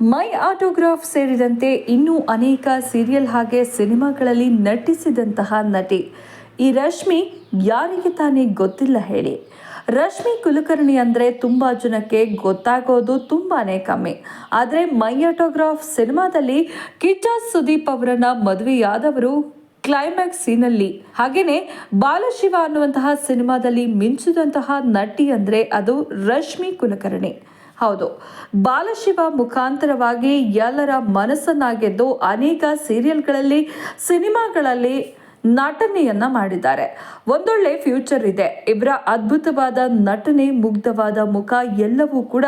ಮೈ autograph ಸೇರಿದಂತೆ ಇನ್ನೂ ಅನೇಕ ಸೀರಿಯಲ್ ಹಾಗೆ ಸಿನಿಮಾಗಳಲ್ಲಿ ನಟಿಸಿದಂತಹ ನಟಿ. ಈ ರಶ್ಮಿ ಯಾರಿಗೆ ತಾನೇ ಗೊತ್ತಿಲ್ಲ ಹೇಳಿ. ರಶ್ಮಿ ಕುಲಕರ್ಣಿ ಅಂದರೆ ತುಂಬ ಜನಕ್ಕೆ ಗೊತ್ತಾಗೋದು ತುಂಬಾ ಕಮ್ಮಿ. ಆದರೆ ಮೈ ಆಟೋಗ್ರಾಫ್ ಸಿನಿಮಾದಲ್ಲಿ ಕಿಚ್ಚ ಸುದೀಪ್ ಅವರನ್ನ ಮದುವೆಯಾದವರು ಕ್ಲೈಮ್ಯಾಕ್ಸ್ ಸೀನಲ್ಲಿ. ಹಾಗೆಯೇ ಬಾಲಶಿವ ಅನ್ನುವಂತಹ ಸಿನಿಮಾದಲ್ಲಿ ಮಿಂಚಿದಂತಹ ನಟಿ ಅಂದರೆ ಅದು ರಶ್ಮಿ ಕುಲಕರ್ಣಿ. ಹೌದು. ಬಾಲಶಿವ ಮುಖಾಂತರವಾಗಿ ಎಲ್ಲರ ಮನಸ್ಸನ್ನ ಗೆದ್ದು ಅನೇಕ ಸೀರಿಯಲ್ಗಳಲ್ಲಿ, ಸಿನಿಮಾಗಳಲ್ಲಿ ನಟನೆಯನ್ನ ಮಾಡಿದ್ದಾರೆ. ಒಂದೊಳ್ಳೆ ಫ್ಯೂಚರ್ ಇದೆ. ಇವರ ಅದ್ಭುತವಾದ ನಟನೆ ಮುಗ್ಧವಾದ ಮುಖ ಎಲ್ಲವೂ ಕೂಡ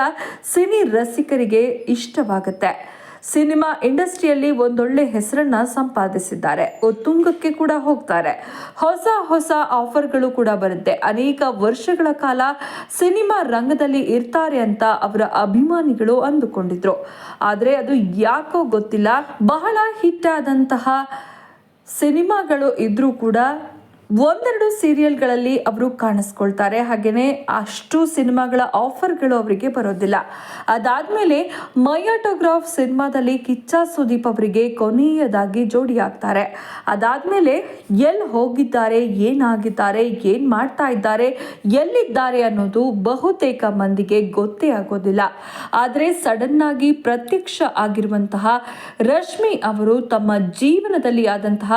ಸಿನಿ ರಸಿಕರಿಗೆ ಇಷ್ಟವಾಗುತ್ತೆ. ಸಿನಿಮಾ ಇಂಡಸ್ಟ್ರಿಯಲ್ಲಿ ಒಂದೊಳ್ಳೆ ಹೆಸರನ್ನ ಸಂಪಾದಿಸಿದ್ದಾರೆ. ಉತ್ತುಂಗಕ್ಕೆ ಕೂಡ ಹೋಗ್ತಾರೆ. ಹೊಸ ಹೊಸ ಆಫರ್ಗಳು ಕೂಡ ಬರುತ್ತೆ. ಅನೇಕ ವರ್ಷಗಳ ಕಾಲ ಸಿನಿಮಾ ರಂಗದಲ್ಲಿ ಇರ್ತಾರೆ ಅಂತ ಅವರ ಅಭಿಮಾನಿಗಳು ಅಂದುಕೊಂಡಿದ್ರು. ಆದರೆ ಅದು ಯಾಕೋ ಗೊತ್ತಿಲ್ಲ. ಬಹಳ ಹಿಟ್ ಆದಂತಹ ಸಿನಿಮಾಗಳು ಇದ್ರೂ ಕೂಡ ಒಂದೆರಡು ಸೀರಿಯಲ್ಗಳಲ್ಲಿ ಅವರು ಕಾಣಿಸ್ಕೊಳ್ತಾರೆ. ಹಾಗೆಯೇ ಅಷ್ಟು ಸಿನಿಮಾಗಳ ಆಫರ್ಗಳು ಅವರಿಗೆ ಬರೋದಿಲ್ಲ. ಅದಾದಮೇಲೆ ಮಯಾಟೋಗ್ರಾಫ್ ಸಿನಿಮಾದಲ್ಲಿ ಕಿಚ್ಚ ಸುದೀಪ್ ಅವರಿಗೆ ಕೊನೆಯದಾಗಿ ಜೋಡಿ ಆಗ್ತಾರೆ ಅದಾದಮೇಲೆ ಎಲ್ಲಿ ಹೋಗಿದ್ದಾರೆ, ಏನಾಗಿದ್ದಾರೆ, ಏನು ಮಾಡ್ತಾ ಇದ್ದಾರೆ, ಎಲ್ಲಿದ್ದಾರೆ ಅನ್ನೋದು ಬಹುತೇಕ ಮಂದಿಗೆ ಗೊತ್ತೇ ಆಗೋದಿಲ್ಲ. ಆದರೆ ಸಡನ್ ಆಗಿ ಪ್ರತ್ಯಕ್ಷ ಆಗಿರುವಂತಹ ರಶ್ಮಿ ಅವರು ತಮ್ಮ ಜೀವನದಲ್ಲಿ ಆದಂತಹ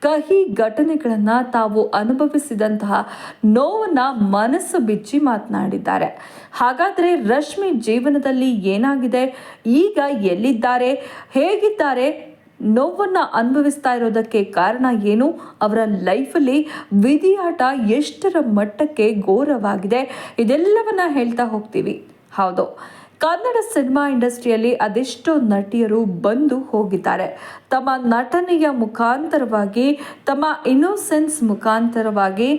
ಕಹಿ ಘಟನೆಗಳನ್ನು ತಾವು ಅನುಭವಿಸಿದಂತಹ ನೋವನ್ನ ಮನಸ್ಸು ಬಿಚ್ಚಿ ಮಾತನಾಡಿದ್ದಾರೆ. ಹಾಗಾದ್ರೆ ರಶ್ಮಿ ಜೀವನದಲ್ಲಿ ಏನಾಗಿದೆ? ಈಗ ಎಲ್ಲಿದ್ದಾರೆ? ಹೇಗಿದ್ದಾರೆ? ನೋವನ್ನು ಅನುಭವಿಸ್ತಾ ಇರೋದಕ್ಕೆ ಕಾರಣ ಏನು? ಅವರ ಲೈಫಲ್ಲಿ ವಿಧಿಯಾಟ ಎಷ್ಟರ ಮಟ್ಟಕ್ಕೆ ಘೋರವಾಗಿದೆ? ಇದೆಲ್ಲವನ್ನ ಹೇಳ್ತಾ ಹೋಗ್ತೀವಿ. ಹೌದು. ಕನ್ನಡ ಸಿನಿಮಾ ಇಂಡಸ್ಟ್ರಿಯಲ್ಲಿ ಅದೆಷ್ಟೋ ನಟಿಯರು ಬಂದು ಹೋಗಿದ್ದಾರೆ. ತಮ್ಮ ನಟನೆಯ ಮುಖಾಂತರವಾಗಿ ತಮ್ಮ ಇನ್ನೋಸೆನ್ಸ್ ಮುಖಾಂತರವಾಗಿ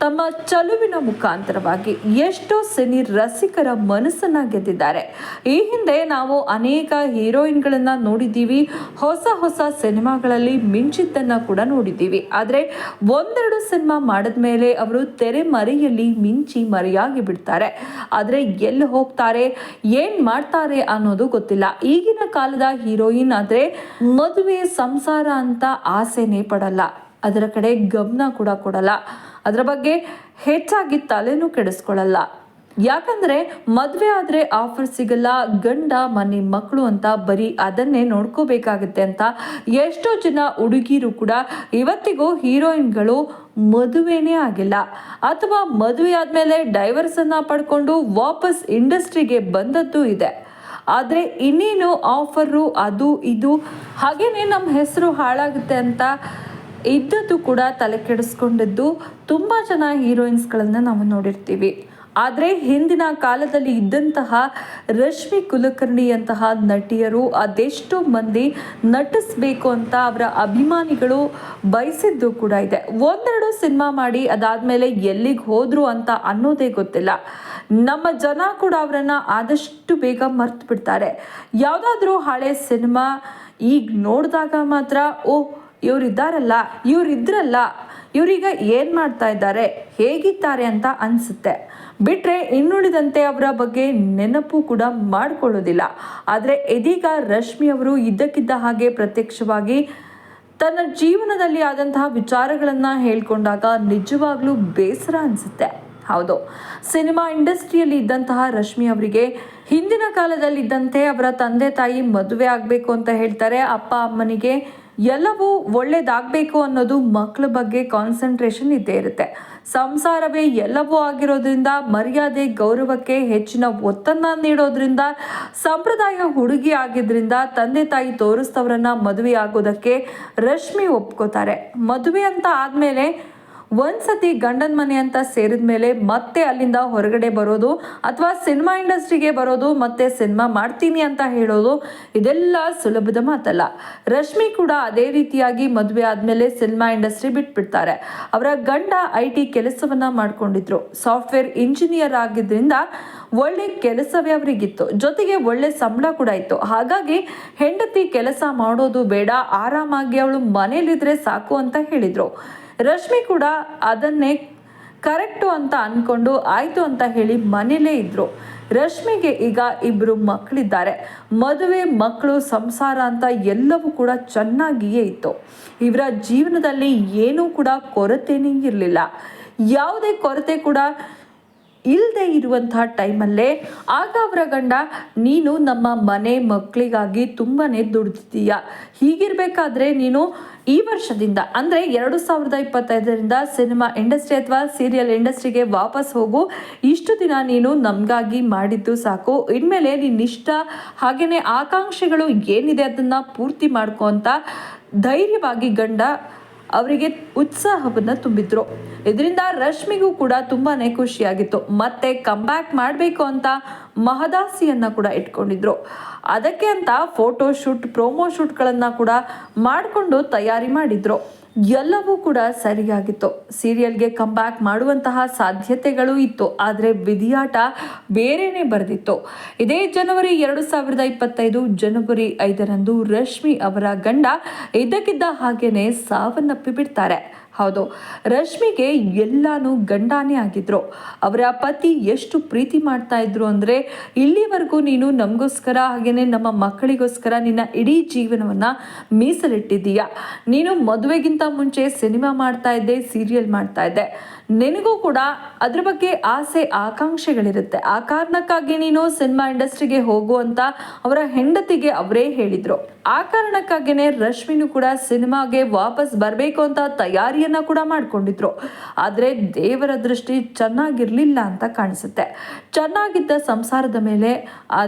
ತಮ್ಮ ಚಲುವಿನ ಮುಖಾಂತರವಾಗಿ ಎಷ್ಟೋ ಸಿನಿ ರಸಿಕರ ಮನಸ್ಸನ್ನು ಗೆದ್ದಿದ್ದಾರೆ. ಈ ಹಿಂದೆ ನಾವು ಅನೇಕ ಹೀರೋಯಿನ್ಗಳನ್ನು ನೋಡಿದ್ದೀವಿ. ಹೊಸ ಹೊಸ ಸಿನಿಮಾಗಳಲ್ಲಿ ಮಿಂಚಿದ್ದನ್ನ ಕೂಡ ನೋಡಿದ್ದೀವಿ. ಆದರೆ ಒಂದೆರಡು ಸಿನಿಮಾ ಮಾಡಿದ ಮೇಲೆ ಅವರು ತೆರೆ ಮರೆಯಲ್ಲಿ ಮಿಂಚಿ ಮರೆಯಾಗಿ ಬಿಡ್ತಾರೆ. ಆದರೆ ಎಲ್ಲಿ ಹೋಗ್ತಾರೆ, ಏನು ಮಾಡ್ತಾರೆ ಅನ್ನೋದು ಗೊತ್ತಿಲ್ಲ. ಈಗಿನ ಕಾಲದ ಹೀರೋಯಿನ್ ಆದರೆ ಮದುವೆ ಸಂಸಾರ ಅಂತ ಆಸೆನೇ ಪಡಲ್ಲ. ಅದರ ಕಡೆ ಗಮನ ಕೂಡ ಕೊಡಲ್ಲ. ಅದರ ಬಗ್ಗೆ ಹೆಚ್ಚಾಗಿ ತಲೆನೂ ಕೆಡಿಸ್ಕೊಳ್ಳಲ್ಲ. ಯಾಕಂದ್ರೆ ಮದುವೆ ಆದರೆ ಆಫರ್ ಸಿಗಲ್ಲ, ಗಂಡ, ಮನೆ ಮಕ್ಕಳು ಅಂತ ಬರೀ ಅದನ್ನೇ ನೋಡ್ಕೋಬೇಕಾಗುತ್ತೆ ಅಂತ ಎಷ್ಟೋ ಜನ ಹುಡುಗಿರು ಕೂಡ ಇವತ್ತಿಗೂ ಹೀರೋಯಿನ್ಗಳು ಮದುವೆನೇ ಆಗಿಲ್ಲ. ಅಥವಾ ಮದುವೆ ಆದಮೇಲೆ ಡೈವರ್ಸನ್ನು ಪಡ್ಕೊಂಡು ವಾಪಸ್ ಇಂಡಸ್ಟ್ರಿಗೆ ಬಂದದ್ದು ಇದೆ. ಆದರೆ ಇನ್ನೇನು ಆಫರು ಅದು, ಇದು, ಹಾಗೇನೆ ನಮ್ಮ ಹೆಸರು ಹಾಳಾಗುತ್ತೆ ಅಂತ ಇದ್ದದ್ದು ಕೂಡ ತಲೆ ಕೆಡಿಸ್ಕೊಂಡಿದ್ದು ತುಂಬ ಜನ ಹೀರೋಯಿನ್ಸ್ಗಳನ್ನು ನಾವು ನೋಡಿರ್ತೀವಿ. ಆದರೆ ಹಿಂದಿನ ಕಾಲದಲ್ಲಿ ಇದ್ದಂತಹ ರಶ್ಮಿ ಕುಲಕರ್ಣಿಯಂತಹ ನಟಿಯರು ಅದೆಷ್ಟೋ ಮಂದಿ ನಟಿಸ್ಬೇಕು ಅಂತ ಅವರ ಅಭಿಮಾನಿಗಳು ಬಯಸಿದ್ದು ಕೂಡ ಇದೆ. ಒಂದೆರಡು ಸಿನಿಮಾ ಮಾಡಿ ಅದಾದಮೇಲೆ ಎಲ್ಲಿಗೆ ಹೋದ್ರು ಅಂತ ಅನ್ನೋದೇ ಗೊತ್ತಿಲ್ಲ. ನಮ್ಮ ಜನ ಕೂಡ ಅವರನ್ನು ಆದಷ್ಟು ಬೇಗ ಮರ್ತು ಬಿಡ್ತಾರೆ ಯಾವುದಾದ್ರೂ ಹಳೆ ಸಿನಿಮಾ ಈಗ ನೋಡಿದಾಗ ಮಾತ್ರ ಓ ಇವರಿದ್ದಾರಲ್ಲ, ಇವರಿದ್ರಲ್ಲ, ಇವರೀಗ ಏನು ಮಾಡ್ತಾ ಇದ್ದಾರೆ, ಹೇಗಿದ್ದಾರೆ ಅಂತ ಅನಿಸುತ್ತೆ. ಬಿಟ್ಟರೆ ಇನ್ನುಳಿದಂತೆ ಅವರ ಬಗ್ಗೆ ನೆನಪು ಕೂಡ ಮಾಡಿಕೊಳ್ಳೋದಿಲ್ಲ. ಆದರೆ ಇದೀಗ ರಶ್ಮಿ ಅವರು ಇದ್ದಕ್ಕಿದ್ದ ಹಾಗೆ ಪ್ರತ್ಯಕ್ಷವಾಗಿ ತನ್ನ ಜೀವನದಲ್ಲಿ ಆದಂತಹ ವಿಚಾರಗಳನ್ನು ಹೇಳ್ಕೊಂಡಾಗ ನಿಜವಾಗ್ಲೂ ಬೇಸರ ಅನಿಸುತ್ತೆ. ಹೌದು. ಸಿನಿಮಾ ಇಂಡಸ್ಟ್ರಿಯಲ್ಲಿ ಇದ್ದಂತಹ ರಶ್ಮಿ ಅವರಿಗೆ ಹಿಂದಿನ ಕಾಲದಲ್ಲಿ ಇದ್ದಂತೆ ಅವರ ತಂದೆ ತಾಯಿ ಮದುವೆ ಆಗಬೇಕು ಅಂತ ಹೇಳ್ತಾರೆ. ಅಪ್ಪ, ಅಮ್ಮನಿಗೆ ಎಲ್ಲವೂ ಒಳ್ಳೇದಾಗಬೇಕು ಅನ್ನೋದು ಮಕ್ಕಳ ಬಗ್ಗೆ ಕಾನ್ಸಂಟ್ರೇಷನ್ ಇದ್ದೇ ಇರುತ್ತೆ. ಸಂಸಾರವೇ ಎಲ್ಲವೂ ಆಗಿರೋದ್ರಿಂದ, ಮರ್ಯಾದೆ, ಗೌರವಕ್ಕೆ ಹೆಚ್ಚಿನ ಒತ್ತನ್ನ ನೀಡೋದ್ರಿಂದ, ಸಂಪ್ರದಾಯ ಹುಡುಗಿ ಆಗಿದ್ರಿಂದ ತಂದೆ ತಾಯಿ ತೋರಿಸ್ತವರನ್ನ ಮದುವೆ ಆಗೋದಕ್ಕೆ ರಶ್ಮಿ ಒಪ್ಕೋತಾರೆ. ಮದುವೆ ಅಂತ ಆದಮೇಲೆ ಒಂದ್ಸತಿ ಗಂಡನ ಮನೆ ಅಂತ ಸೇರಿದ ಮೇಲೆ ಮತ್ತೆ ಅಲ್ಲಿಂದ ಹೊರಗಡೆ ಬರೋದು ಅಥವಾ ಸಿನಿಮಾ ಇಂಡಸ್ಟ್ರಿಗೆ ಬರೋದು, ಮತ್ತೆ ಸಿನಿಮಾ ಮಾಡ್ತೀನಿ ಅಂತ ಹೇಳೋದು, ಇದೆಲ್ಲ ಸುಲಭದ ಮಾತಲ್ಲ. ರಶ್ಮಿ ಕೂಡ ಅದೇ ರೀತಿಯಾಗಿ ಮದುವೆ ಆದಮೇಲೆ ಸಿನಿಮಾ ಇಂಡಸ್ಟ್ರಿ ಬಿಟ್ಬಿಡ್ತಾರೆ. ಅವರ ಗಂಡ ಐ ಟಿ ಕೆಲಸವನ್ನ ಮಾಡ್ಕೊಂಡಿದ್ರು. ಸಾಫ್ಟ್ವೇರ್ ಇಂಜಿನಿಯರ್ ಆಗಿದ್ರಿಂದ ಒಳ್ಳೆ ಕೆಲಸವೇ ಅವರಿಗಿತ್ತು. ಜೊತೆಗೆ ಒಳ್ಳೆ ಸಂಬಳ ಕೂಡ ಇತ್ತು. ಹಾಗಾಗಿ ಹೆಂಡತಿ ಕೆಲಸ ಮಾಡೋದು ಬೇಡ, ಆರಾಮಾಗಿ ಅವಳು ಮನೇಲಿದ್ರೆ ಸಾಕು ಅಂತ ಹೇಳಿದ್ರು. ರಶ್ಮಿ ಕೂಡ ಅದನ್ನೇ ಕರೆಕ್ಟು ಅಂತ ಅಂದ್ಕೊಂಡು ಆಯಿತು ಅಂತ ಹೇಳಿ ಮನೇಲೇ ಇದ್ದರು ರಶ್ಮಿಗೆ ಈಗ ಇಬ್ಬರು ಮಕ್ಕಳಿದ್ದಾರೆ ಮದುವೆ ಮಕ್ಕಳು ಸಂಸಾರ ಅಂತ ಎಲ್ಲವೂ ಕೂಡ ಚೆನ್ನಾಗಿಯೇ ಇತ್ತು. ಇವರ ಜೀವನದಲ್ಲಿ ಏನೂ ಕೂಡ ಕೊರತೆನೇ ಇರಲಿಲ್ಲ. ಯಾವುದೇ ಕೊರತೆ ಕೂಡ ಇಲ್ಲದೆ ಇರುವಂತಹ ಟೈಮಲ್ಲೇ ಆಗ ಅವರ ಗಂಡ, ನೀನು ನಮ್ಮ ಮನೆ ಮಕ್ಕಳಿಗಾಗಿ ತುಂಬಾ ದುಡಿದಿದ್ದೀಯ. ಹೀಗಿರಬೇಕಾದ್ರೆ ನೀನು ಈ ವರ್ಷದಿಂದ, ಅಂದರೆ ಎರಡು ಸಾವಿರದ ಇಪ್ಪತ್ತೈದರಿಂದ ಸಿನಿಮಾ ಇಂಡಸ್ಟ್ರಿ ಅಥವಾ ಸೀರಿಯಲ್ ಇಂಡಸ್ಟ್ರಿಗೆ ವಾಪಸ್ ಹೋಗು. ಇಷ್ಟು ದಿನ ನೀನು ನಮಗಾಗಿ ಮಾಡಿದ್ದು ಸಾಕು. ಇನ್ಮೇಲೆ ನಿನ್ನಿಷ್ಟ ಹಾಗೆಯೇ ಆಕಾಂಕ್ಷೆಗಳು ಏನಿದೆ ಅದನ್ನು ಪೂರ್ತಿ ಮಾಡ್ಕೊ ಅಂತ ಧೈರ್ಯವಾಗಿ ಗಂಡ ಅವರಿಗೆ ಉತ್ಸಾಹವನ್ನು ತುಂಬಿದ್ರು. ಇದರಿಂದ ರಶ್ಮಿಗೂ ಕೂಡ ತುಂಬಾನೇ ಖುಷಿಯಾಗಿತ್ತು. ಮತ್ತೆ ಕಂಬ್ಯಾಕ್ ಮಾಡಬೇಕು ಅಂತ ಮಹದಾಸಿಯನ್ನ ಕೂಡ ಇಟ್ಕೊಂಡಿದ್ರು. ಅದಕ್ಕೆ ಅಂತ ಫೋಟೋ ಶೂಟ್ ಪ್ರೋಮೋ ಶೂಟ್ಗಳನ್ನು ಕೂಡ ಮಾಡಿಕೊಂಡು ತಯಾರಿ ಮಾಡಿದ್ರು. ಎಲ್ಲವೂ ಕೂಡ ಸರಿಯಾಗಿತ್ತು. ಸೀರಿಯಲ್ಗೆ ಕಂಬ್ಯಾಕ್ ಮಾಡುವಂತಹ ಸಾಧ್ಯತೆಗಳು ಇತ್ತು. ಆದರೆ ವಿಧಿಯಾಟ ಬೇರೆಯೇ ಬರೆದಿತ್ತು. ಇದೇ ಜನವರಿ ಎರಡು ಸಾವಿರದ ಇಪ್ಪತ್ತೈದು, ಜನವರಿ ಐದರಂದು ರಶ್ಮಿ ಅವರ ಗಂಡ ಇದ್ದಕ್ಕಿದ್ದ ಹಾಗೇನೆ ಸಾವನ್ನಪ್ಪಿ ಬಿಡ್ತಾರೆ ಹೌದು. ರಶ್ಮಿಗೆ ಎಲ್ಲಾನು ಗಂಡಾನೇ ಆಗಿದ್ರು. ಅವರ ಪತಿ ಎಷ್ಟು ಪ್ರೀತಿ ಮಾಡ್ತಾ ಇದ್ರು ಅಂದ್ರೆ, ಇಲ್ಲಿವರೆಗೂ ನೀನು ನಮಗೋಸ್ಕರ ಹಾಗೇನೆ ನಮ್ಮ ಮಕ್ಕಳಿಗೋಸ್ಕರ ನಿನ್ನ ಇಡೀ ಜೀವನವನ್ನ ಮೀಸಲಿಟ್ಟಿದ್ದೀಯ. ನೀನು ಮದುವೆಗಿಂತ ಮುಂಚೆ ಸಿನಿಮಾ ಮಾಡ್ತಾ ಇದ್ದೆ, ಸೀರಿಯಲ್ ಮಾಡ್ತಾ ಇದ್ದೆ. ನಿನಗೂ ಕೂಡ ಅದ್ರ ಬಗ್ಗೆ ಆಸೆ, ಆಕಾಂಕ್ಷೆಗಳಿರುತ್ತೆ. ಆ ಕಾರಣಕ್ಕಾಗಿ ನೀನು ಸಿನಿಮಾ ಇಂಡಸ್ಟ್ರಿಗೆ ಹೋಗು ಅಂತ ಅವರ ಹೆಂಡತಿಗೆ ಅವರೇ ಹೇಳಿದ್ರು. ಆ ಕಾರಣಕ್ಕಾಗಿನೇ ರಶ್ಮಿನೂ ಕೂಡ ಸಿನಿಮಾಗೆ ವಾಪಸ್ ಬರಬೇಕು ಅಂತ ತಯಾರಿಯನ್ನ ಕೂಡ ಮಾಡ್ಕೊಂಡಿದ್ರು. ಆದರೆ ದೇವರ ದೃಷ್ಟಿ ಚೆನ್ನಾಗಿರಲಿಲ್ಲ ಅಂತ ಕಾಣಿಸುತ್ತೆ. ಚೆನ್ನಾಗಿದ್ದ ಸಂಸಾರದ ಮೇಲೆ ಆ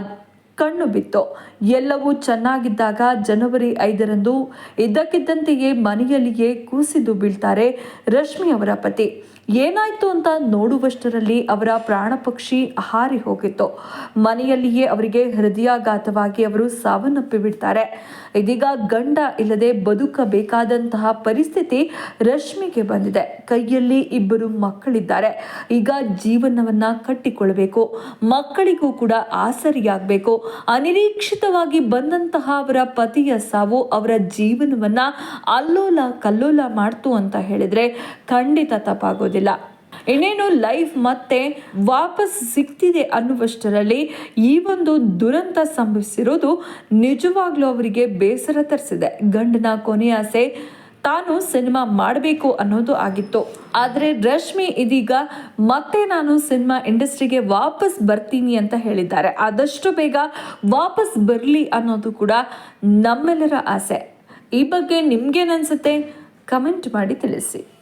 ಕಣ್ಣು ಬಿತ್ತು. ಎಲ್ಲವೂ ಚೆನ್ನಾಗಿದ್ದಾಗ ಜನವರಿ ಐದರಂದು ಇದ್ದಕ್ಕಿದ್ದಂತೆಯೇ ಮನೆಯಲ್ಲಿಯೇ ಕೂಸಿದು ಬೀಳ್ತಾರೆ ರಶ್ಮಿ ಅವರ ಪತಿ. ಏನಾಯ್ತು ಅಂತ ನೋಡುವಷ್ಟರಲ್ಲಿ ಅವರ ಪ್ರಾಣ ಪಕ್ಷಿ ಹಾರಿ ಹೋಗಿತ್ತು. ಮನೆಯಲ್ಲಿಯೇ ಅವರಿಗೆ ಹೃದಯಾಘಾತವಾಗಿ ಅವರು ಸಾವನ್ನಪ್ಪಿ ಬಿಡ್ತಾರೆ. ಇದೀಗ ಗಂಡ ಇಲ್ಲದೆ ಬದುಕಬೇಕಾದಂತಹ ಪರಿಸ್ಥಿತಿ ರಶ್ಮಿಗೆ ಬಂದಿದೆ. ಕೈಯಲ್ಲಿ ಇಬ್ಬರು ಮಕ್ಕಳಿದ್ದಾರೆ. ಈಗ ಜೀವನವನ್ನ ಕಟ್ಟಿಕೊಳ್ಳಬೇಕು. ಮಕ್ಕಳಿಗೂ ಕೂಡ ಆಸರಿಯಾಗಬೇಕು. ಅನಿರೀಕ್ಷಿತವಾಗಿ ಬಂದಂತಹ ಅವರ ಪತಿಯ ಸಾವು ಅವರ ಜೀವನವನ್ನ ಅಲ್ಲೋಲ ಕಲ್ಲೋಲ ಮಾಡ್ತು ಅಂತ ಹೇಳಿದ್ರೆ ಖಂಡಿತ ತಪ್ಪಾಗೋದಿಲ್ಲ. ಇನ್ನೇನು ಲೈಫ್ ಮತ್ತೆ ವಾಪಸ್ ಸಿಗ್ತಿದೆ ಅನ್ನುವಷ್ಟರಲ್ಲಿ ಈ ಒಂದು ದುರಂತ ಸಂಭವಿಸಿರೋದು ನಿಜವಾಗ್ಲೂ ಅವರಿಗೆ ಬೇಸರ ತರಿಸಿದೆ. ಗಂಡನ ಕೊನೆಯಾಸೆ ತಾನು ಸಿನಿಮಾ ಮಾಡಬೇಕು ಅನ್ನೋದು ಆಗಿತ್ತು. ಆದರೆ ರಶ್ಮಿ ಇದೀಗ ಮತ್ತೆ ನಾನು ಸಿನಿಮಾ ಇಂಡಸ್ಟ್ರಿಗೆ ವಾಪಸ್ ಬರ್ತೀನಿ ಅಂತ ಹೇಳಿದ್ದಾರೆ. ಆದಷ್ಟು ಬೇಗ ವಾಪಸ್ ಬರಲಿ ಅನ್ನೋದು ಕೂಡ ನಮ್ಮೆಲ್ಲರ ಆಸೆ. ಈ ಬಗ್ಗೆ ನಿಮ್ಗೇನನ್ಸುತ್ತೆ ಕಮೆಂಟ್ ಮಾಡಿ ತಿಳಿಸಿ.